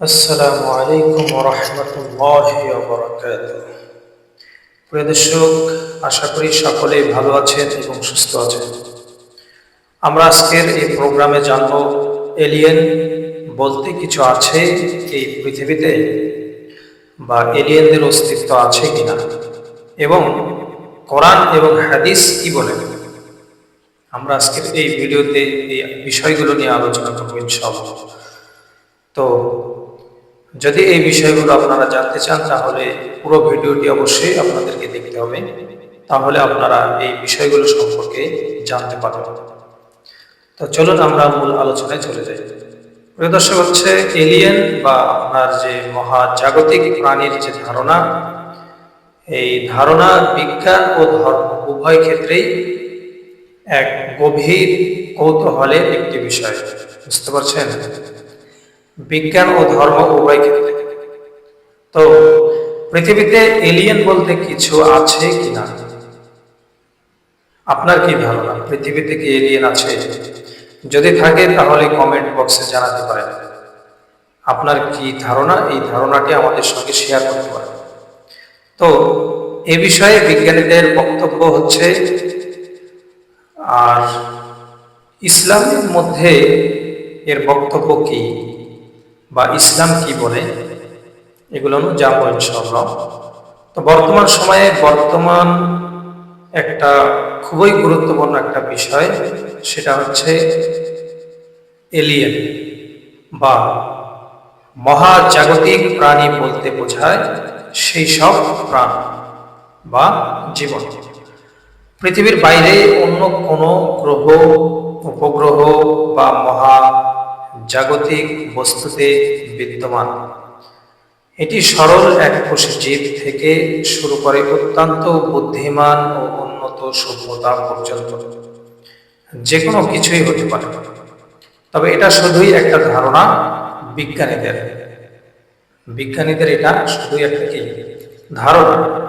আসসালামু আলাইকুম রহমতুল্লাহ প্রিয় দর্শক, আশা করি সকলেই ভালো আছেন এবং সুস্থ আছেন। আমরা আজকের এই প্রোগ্রামে জানব, এলিয়েন বলতে কিছু আছে এই পৃথিবীতে? বা এলিয়েনদের অস্তিত্ব আছে কিনা? এবং কোরআন এবং হাদিস কি বলে? আমরা আজকের এই ভিডিওতে এই বিষয়গুলো নিয়ে আলোচনা করব ইনশাআল্লাহ। তো যদি এই বিষয়গুলো আপনারা জানতে চান, তাহলে পুরো ভিডিওটি অবশ্যই আপনাদেরকে দেখতে হবে। তাহলে আপনারা এই বিষয়গুলো সম্পর্কে জানতে পারবেন। তো চলুন আমরা মূল আলোচনায় চলে যাই। প্রিয় দর্শক, হচ্ছে এলিয়েন বা আপনার যে মহাজাগতিক প্রাণীর যে ধারণা, এই ধারণা বিজ্ঞান ও ধর্ম উভয় ক্ষেত্রেই এক গভীর কৌতূহলের একটি বিষয়। বুঝতে পারছেন? বিজ্ঞান ও ধর্ম উভয় ক্ষেত্রে তো পৃথিবীতে এলিয়েন বলতে কিছু আছে কি না আপনার কি ধারণা? পৃথিবীতে কি এলিয়েন আছে? যদি থাকে, তাহলে কমেন্ট বক্সে জানাতে পারেন। আপনার কি ধারণা? এই ধারণাটি আমাদের সঙ্গে শেয়ার করতে পারেন। তো এ বিষয়ে বিজ্ঞানীদের বক্তব্য হচ্ছে, আর ইসলামের মধ্যে এর বক্তব্য কি? বা ইসলাম কি বলে? এগুলো জানব ইনশাল্লাহ তো বর্তমান সময়ে বর্তমান একটা খুবই গুরুত্বপূর্ণ একটা বিষয়, সেটা হচ্ছে এলিয়েন বা মহাজাগতিক প্রাণী বলতে বোঝায় সেই সব প্রাণ বা জীবন। পৃথিবীর বাইরে অন্য কোনো গ্রহ, উপগ্রহ বা মহা জাগতিক বস্তুতে বিদ্যমান। এটি সরল এক জীব থেকে শুরু করে অত্যন্ত বুদ্ধিমান ও উন্নত সভ্যতা পর্যন্ত। যে কোনো কিছুই হতে পারে। তবে এটা শুধুই একটা ধারণা বিজ্ঞানীদের। বিজ্ঞানীদের এটা শুধুই একটা কি? ধারণা।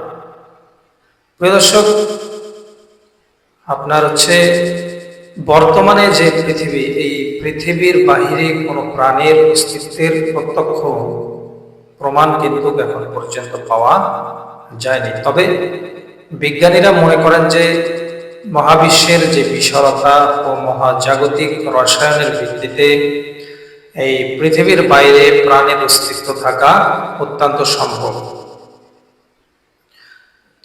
প্রিয় দর্শক, আপনার হচ্ছে বর্তমানে যে পৃথিবী, এই পৃথিবীর বাহিরে কোনো প্রাণের অস্তিত্বের প্রত্যক্ষ প্রমাণ কিন্তু এখন পর্যন্ত পাওয়া যায়নি। তবে বিজ্ঞানীরা মনে করেন যে মহাবিশ্বের যে বিশালতা ও মহাজাগতিক রসায়নের ভিত্তিতে এই পৃথিবীর বাইরে প্রাণের অস্তিত্ব থাকা অত্যন্ত সম্ভব।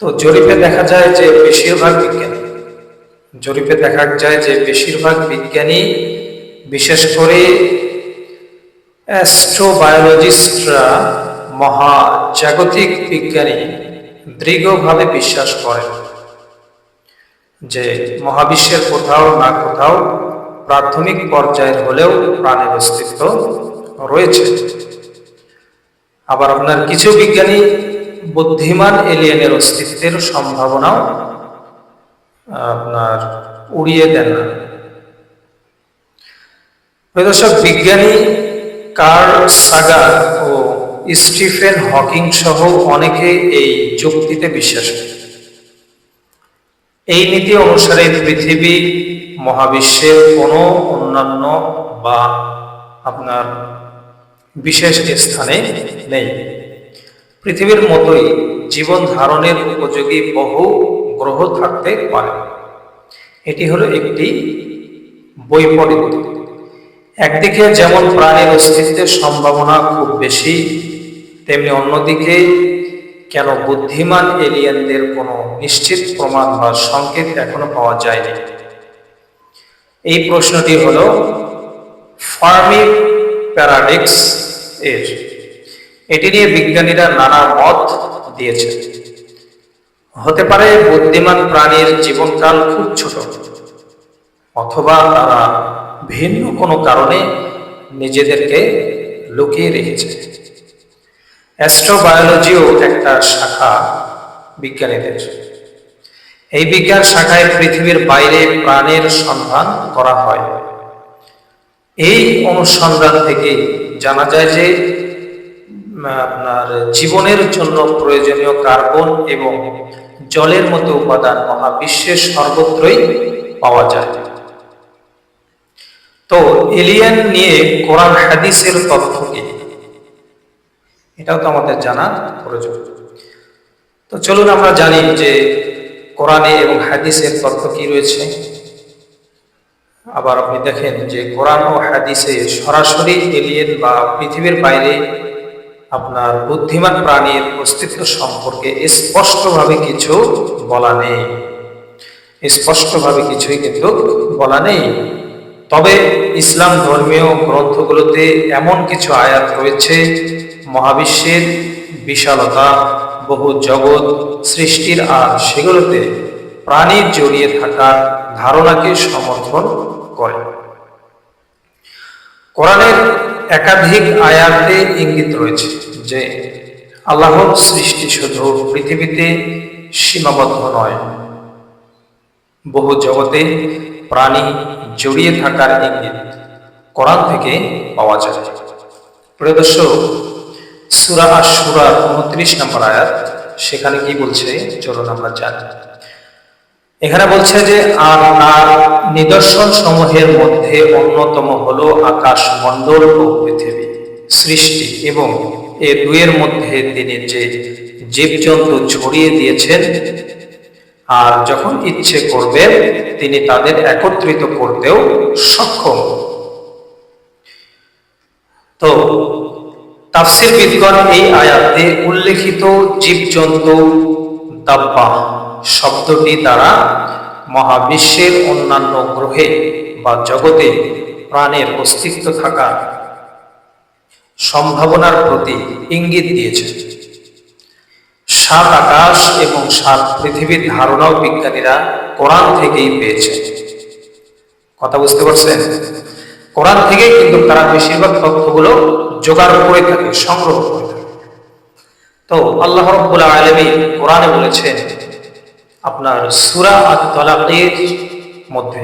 তো জরিপে দেখা যায় যে বেশিরভাগ বিজ্ঞানী, জরিপে দেখা যায় যে বেশিরভাগ বিজ্ঞানী বিশেষ করে অ্যাস্ট্রোবায়োলজিস্টরা মহাজাগতিক বিজ্ঞানী দৃঢ়ভাবে বিশ্বাস করেন যে মহাবিশ্বের কোথাও না কোথাও প্রাথমিক পর্যায়ের হলেও প্রাণের অস্তিত্ব রয়েছে। আবার আপনার কিছু বিজ্ঞানী বুদ্ধিমান এলিয়েনের অস্তিত্বের সম্ভাবনাও আপনার উড়িয়ে দেন না। দর্শক, বিজ্ঞানী কার্ল সাগার ও স্টিফেন হকিং সহ অনেকে এই যুক্তিতে বিশ্বাস করে এই নীতি অনুসারে পৃথিবী মহাবিশ্বের কোনো অন্যান্য বা আপনার বিশেষ স্থানে নেই। পৃথিবীর মতোই জীবন ধারণের উপযোগী বহু গ্রহ থাকতে পারে। এটি হলো একটি বৈপরীত্য। একদিকে যেমন প্রাণীর অস্তিত্বের সম্ভাবনা খুব বেশি, তেমনি অন্যদিকে কেন বুদ্ধিমান এলিয়েনদের কোনো নিশ্চিত প্রমাণ বা সংকেত এখনও পাওয়া যায়নি। এই প্রশ্নটি হল, ফার্মি প্যারাডিক্স এর। এটি নিয়ে বিজ্ঞানীরা নানা মত দিয়েছেন। হতে পারে বুদ্ধিমান প্রাণীর জীবনকাল খুব ছোট, অথবা তারা ভিন্ন কোনো কারণে নিজেদেরকে লুকিয়ে রেখেছে। অ্যাস্ট্রোবায়োলজিও একটা শাখা বিজ্ঞানীদের এই বিজ্ঞান শাখায় পৃথিবীর বাইরে প্রাণের সন্ধান করা হয়। এই অনুসন্ধান থেকে জানা যায় যে আপনার জীবনের জন্য প্রয়োজনীয় কার্বন এবং জলের মতো উপাদান মহাবিশ্বের সর্বত্রই পাওয়া যায়। তো এলিয়ান নিয়ে কোরআন হাদিসের তথ্য কি? এটাও তো আমাদের জানা প্রয়োজন। তো চলুন আমরা জানি যে কোরআনে এবং হাদিসের তথ্য কি রয়েছে। আবার আপনি দেখেন যে কোরআন ও হাদিসে সরাসরি এলিয়েন বা পৃথিবীর বাইরে আপনার বুদ্ধিমান প্রাণীর অস্তিত্ব সম্পর্কে স্পষ্টভাবে কিছু বলা নেই। স্পষ্টভাবে কিছুই কিন্তু বলা নেই। তবে ইসলাম ধর্মীয় গ্রন্থগুলোতে এমন কিছু আয়াত রয়েছে, মহাবিশ্বের বিশালতা, বহু জগৎ সৃষ্টির আর সেগুলোতে প্রাণীর জড়িয়ে থাকার ধারণাকে সমর্থন করে। কোরআনের একাধিক আয়াতে ইঙ্গিত রয়েছে যে আল্লাহর সৃষ্টি শুধু পৃথিবীতে সীমাবদ্ধ নয়, বহু জগতে প্রাণী জড়িয়ে থাকার ইঙ্গিত কোরআন থেকে পাওয়া যায়। প্রিয় সুরা সুরার উনত্রিশ নম্বর আয়াত, সেখানে কি বলছে? চলুন আমরা জানি। এখানে বলছে যে, আর তার নিদর্শন সমূহের মধ্যে অন্যতম হলো আকাশ মণ্ডল ও পৃথিবী সৃষ্টি এবং এ দুয়ের মধ্যে তিনি যে জীবজন্তু ছড়িয়ে দিয়েছেন আর যখন ইচ্ছে করবেন তিনি তাদের একত্রিত করতেও সক্ষম। তো তাফসির বিদ্বান এই আয়াতে উল্লেখিত জীবজন্তু দাব্বা শব্দটি দ্বারা মহাবিশ্বের অন্যান্য গ্রহে বা জগতে প্রাণের অস্তিত্ব থাকা সম্ভাবনার প্রতি ইঙ্গিত দিয়েছে। সাত আকাশ এবং সাত পৃথিবীর ধারণাও বিজ্ঞানীরা কোরআন থেকেই পেয়েছে কথা বুঝতে পারছেন? কোরআন থেকে কিন্তু তারা বেশিরভাগ তথ্যগুলো জোগাড় করে থাকে, সংগ্রহ করে থাকে। তো আল্লাহ রব্বুল আলমী কোরআনে বলেছেন, আপনার সুরা আত-তলাকের মধ্যে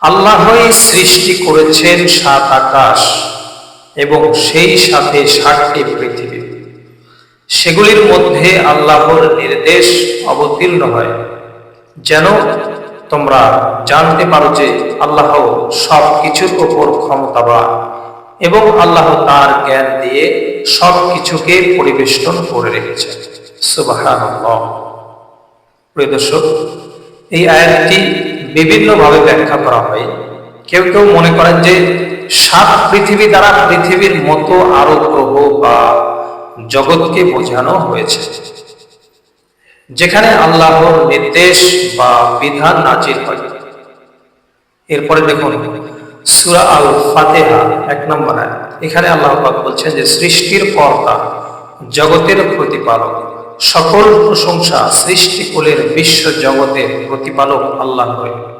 আল্লাহই সৃষ্টি করেছেন সাত আকাশ এবং সেই সাথে সাতটি পৃথিবী। সেগুলির মধ্যে আল্লাহর নির্দেশ অবতীর্ণ হয়। যেন তোমরা জানতে পারো যে আল্লাহ সব কিছুর ওপর ক্ষমতাবান এবং আল্লাহ তার জ্ঞান দিয়ে সব কিছুকে পরিবেষ্টন করে রেখেছেন। সুবহানাল্লাহ। প্রিয় দর্শক, এই আয়াতটি বিভিন্নভাবে ব্যাখ্যা করা হয়। কেউ কেউ মনে করেন যে সাত পৃথিবী দ্বারা পৃথিবীর মতো আরও গ্রহ বা জগৎকে বোঝানো হয়েছে। যেখানে আল্লাহর নির্দেশ বা বিধান নাজির হয়। এরপরে দেখুন, সুরা আল ফাতেহা এক নম্বর এখানে আল্লাহ বলছেন যে, সৃষ্টির কর্তা, জগতের প্রতিপালক। সকল প্রশংসা সৃষ্টিকুলের বিশ্ব জগতের প্রতিপালক আল্লাহ হয়ে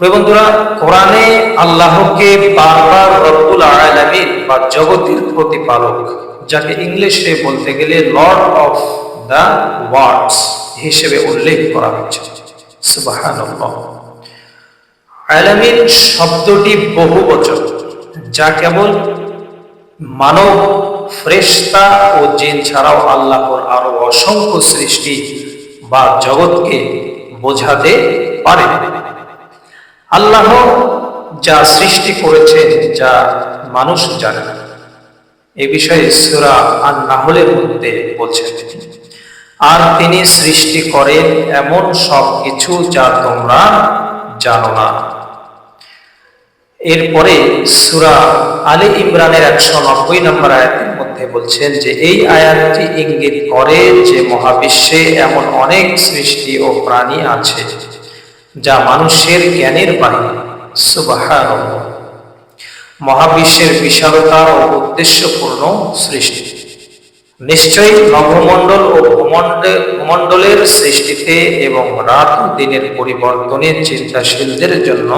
বন্ধুরা, কোরআনে আল্লাহকে বারবার রব্বুল আলামিন বা জগতের প্রতিপালক, যাকে ইংলিশে বলতে গেলে লর্ড অফ দ্য ওয়ার্ডস হিসেবে উল্লেখ করা হয়েছে। সুবহানাল্লাহ। আলামিন শব্দটি বহু বচন, যা কেবল মানব, ফ্রেস্তা ও জিন ছাড়াও আল্লাহর আরও অসংখ্য সৃষ্টি বা জগৎকে বোঝাতে পারে। আল্লাহ যা সৃষ্টি করেছে, যা মানুষ জানে। না এ বিষয়ে সুরা আর নাহলের মধ্যে বলছেন আর তিনি সৃষ্টি করেন এমন সব কিছু যা তোমরা জানো না। এরপরে সুরা আলী ইমরানের একশো নব্বই নম্বর আয়াতের মধ্যে বলছেন যে, এই আয়াতটি ইঙ্গিত করে যে মহাবিশ্বে এমন অনেক সৃষ্টি ও প্রাণী আছে। যা মানুষের জ্ঞানের বাহিনী। সুবাহান মহাবিশ্বের বিশালতা ও উদ্দেশ্যপূর্ণ সৃষ্টি। নিশ্চয়ই নভমণ্ডল ও ভূমণ্ডলের সৃষ্টিতে এবং রাত দিনের পরিবর্তনে চিন্তাশীলদের জন্য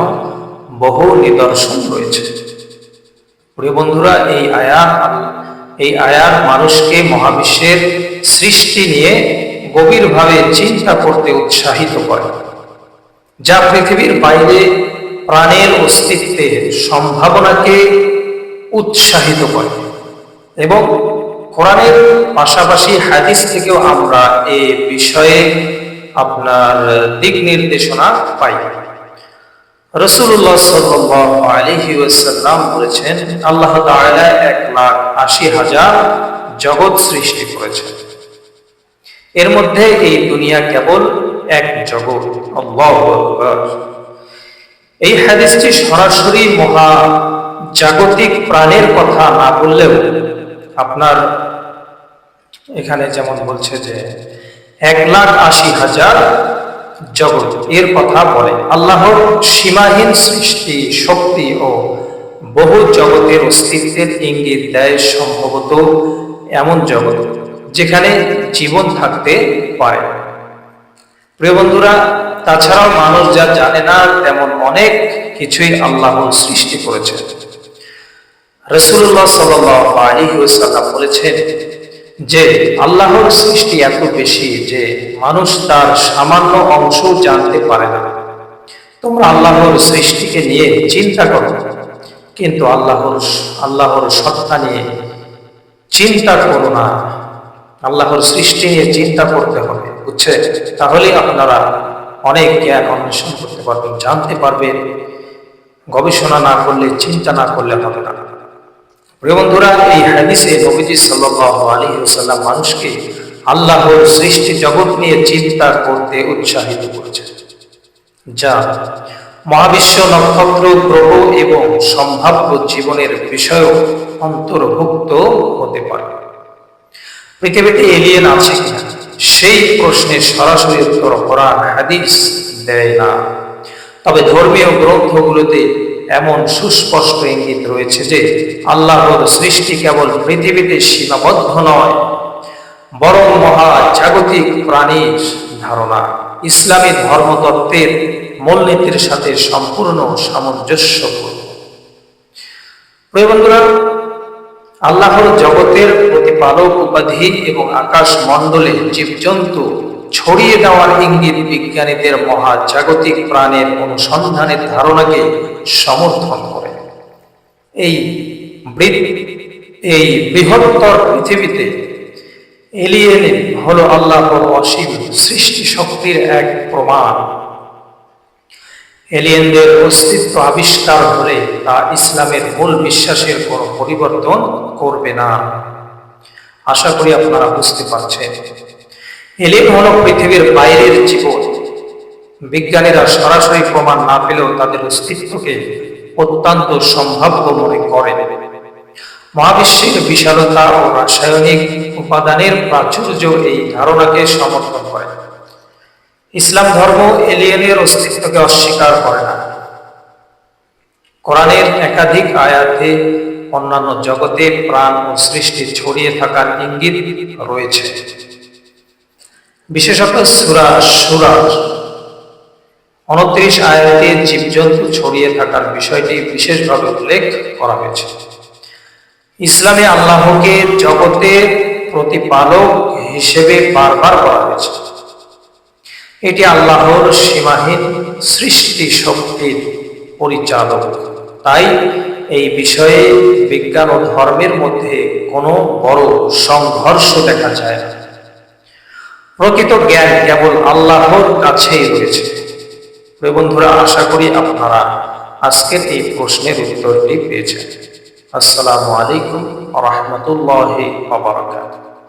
বহু নিদর্শন রয়েছে। প্রিয় বন্ধুরা, এই আয়াত এই আয়াত মানুষকে মহাবিশ্বের সৃষ্টি নিয়ে গভীরভাবে চিন্তা করতে উৎসাহিত করে। যা পৃথিবীর বাইরে প্রাণের অস্তিত্বের সম্ভাবনাকে উৎসাহিত করে। এবং কোরআনের পাশাপাশি হাদিস থেকেও আমরা এ বিষয়ে আপনার দিক নির্দেশনা পাই। রসুল্লাহ ওয়াসাল্লাম বলেছেন, আল্লাহ এক লাখ আশি হাজার জগৎ সৃষ্টি করেছেন। এর মধ্যে এই দুনিয়া কেবল এক জগৎ। এই হাদিসটি সরাসরি মহা জাগতিক প্রাণের কথা না বললেও আপনার এখানে যেমন বলছে যে এক লাখ আশি হাজার জগৎ, এর কথা বলে। আল্লাহর সীমাহীন সৃষ্টি, শক্তি ও বহু জগতের অস্তিত্বের ইঙ্গিত দেয় সম্ভবত এমন জগৎ যেখানে জীবন থাকতে পারে। প্রিয় বন্ধুরা, তাছাড়াও মানুষ যা জানে না, তেমন অনেক কিছুই আল্লাহ সৃষ্টি করেছে। রসুল্লাহ সাল্লাম বলেছেন যে, আল্লাহর সৃষ্টি এত বেশি যে মানুষ তার সামান্য অংশ জানতে পারে না। তোমরা আল্লাহর সৃষ্টিকে নিয়ে চিন্তা করো। কিন্তু আল্লাহর আল্লাহর সত্তা নিয়ে চিন্তা করো না। আল্লাহর সৃষ্টি নিয়ে চিন্তা করতে হবে। বুঝছে তাহলে আপনারা অনেক জ্ঞান অন্বেষণ করতে পারবেন, জানতে পারবেন। গবেষণা না করলে, চিন্তা না করলে হবে না। প্রিয় এই হাদিসে নবীজি সাল্লাল্লাহু আলাইহি ওয়াসাল্লাম মানুষকে আল্লাহর সৃষ্টি জগৎ নিয়ে চিন্তা করতে উৎসাহিত করেছেন। যা মহাবিশ্ব নক্ষত্র, গ্রহ এবং সম্ভাব্য জীবনের বিষয় অন্তর্ভুক্ত হতে পারে। পৃথিবীতে এলিয়েন আছে সেই প্রশ্নের সরাসরি উত্তর কোরআন, হাদিস দেয় না। তবে ধর্মীয় গ্রন্থগুলোতে এমন সুস্পষ্ট ইঙ্গিত রয়েছে যে আল্লাহর সৃষ্টি কেবল পৃথিবীতে সীমাবদ্ধ নয়, বরং মহা জাগতিক প্রাণীর ধারণা। ইসলামী ধর্মতত্ত্বের মূলনীতির সাথে সম্পূর্ণ সামঞ্জস্যপূর্ণ। প্রিয় বন্ধুরা আল্লাহর জগতের প্রতিপালক, উপাধি এবং আকাশ মণ্ডলে জীবজন্তু ছড়িয়ে দেওয়ার ইঙ্গিত বিজ্ঞানীদের মহাজাগতিক প্রাণের অনুসন্ধানের ধারণাকে সমর্থন করে। এই এই বৃহত্তর পৃথিবীতে এলিয়েন হলো আল্লাহর অসীম সৃষ্টি শক্তির এক প্রমাণ। এলিয়েনদের অস্তিত্ব আবিষ্কার হলে তা ইসলামের মূল বিশ্বাসের কোনো পরিবর্তন করবে না। আশা করি আপনারা বুঝতে পারছেন। এলিয়েন হল পৃথিবীর বাইরের জীবন। বিজ্ঞানীরা সরাসরি প্রমাণ না পেলেও তাদের অস্তিত্বকে অত্যন্ত সম্ভাব্য মনে করেন। মহাবিশ্বের বিশালতা ও রাসায়নিক উপাদানের প্রাচুর্য এই ধারণাকে সমর্থন করে। ইসলাম ধর্ম এলিয়েনের অস্তিত্বকে অস্বীকার করে না। কোরআনের একাধিক আয়াতে অন্যান্য জগতে প্রাণ ও সৃষ্টি ছড়িয়ে থাকার ইঙ্গিত রয়েছে। বিশেষত সুরা সুরার উনত্রিশ আয়াতে জীবজন্তু ছড়িয়ে থাকার বিষয়টি বিশেষভাবে উল্লেখ করা হয়েছে। ইসলামে আল্লাহকে জগতের প্রতিপালক হিসেবে বারবার করা হয়েছে। এটি আল্লাহর সীমাহীন সৃষ্টি শক্তির পরিচালক। তাই এই বিষয়ে বিজ্ঞান ও ধর্মের মধ্যে কোনো বড় সংঘর্ষ দেখা যায় না। প্রকৃত জ্ঞান কেবল আল্লাহর কাছেই রয়েছে। বন্ধুরা, আশা করি আপনারা আজকের এই প্রশ্নের উত্তরটি পেয়েছেন। আসসালামু আলাইকুম রহমতুল্লাহ